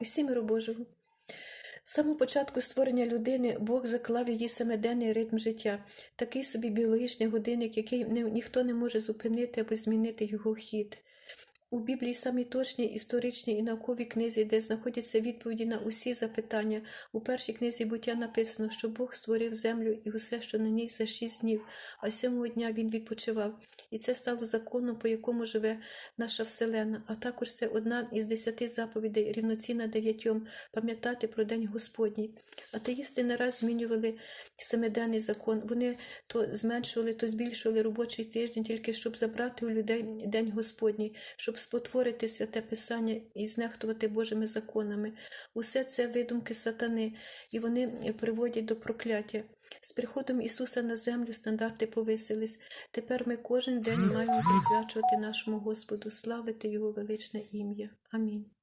Усі миру Божого. З самого початку створення людини Бог заклав її семиденний ритм життя, такий собі біологічний годинник, який ніхто не може зупинити або змінити його хід. У Біблії самі точні історичні і наукові книзі, де знаходяться відповіді на усі запитання. У першій книзі буття написано, що Бог створив землю і усе, що на ній за шість днів, а сьомого дня він відпочивав. І це стало законом, по якому живе наша Вселена. А також це одна із десяти заповідей, рівноцінна дев'ятьом, пам'ятати про День Господній. Атеїсти не раз змінювали семиденний закон. Вони то зменшували, то збільшували робочий тиждень, тільки щоб забрати у людей День Господній, спотворити святе Писання і знехтувати Божими законами. Усе це видумки сатани, і вони приводять до прокляття. З приходом Ісуса на землю стандарти повисились. Тепер ми кожен день маємо присвячувати нашому Господу, славити Його величне ім'я. Амінь.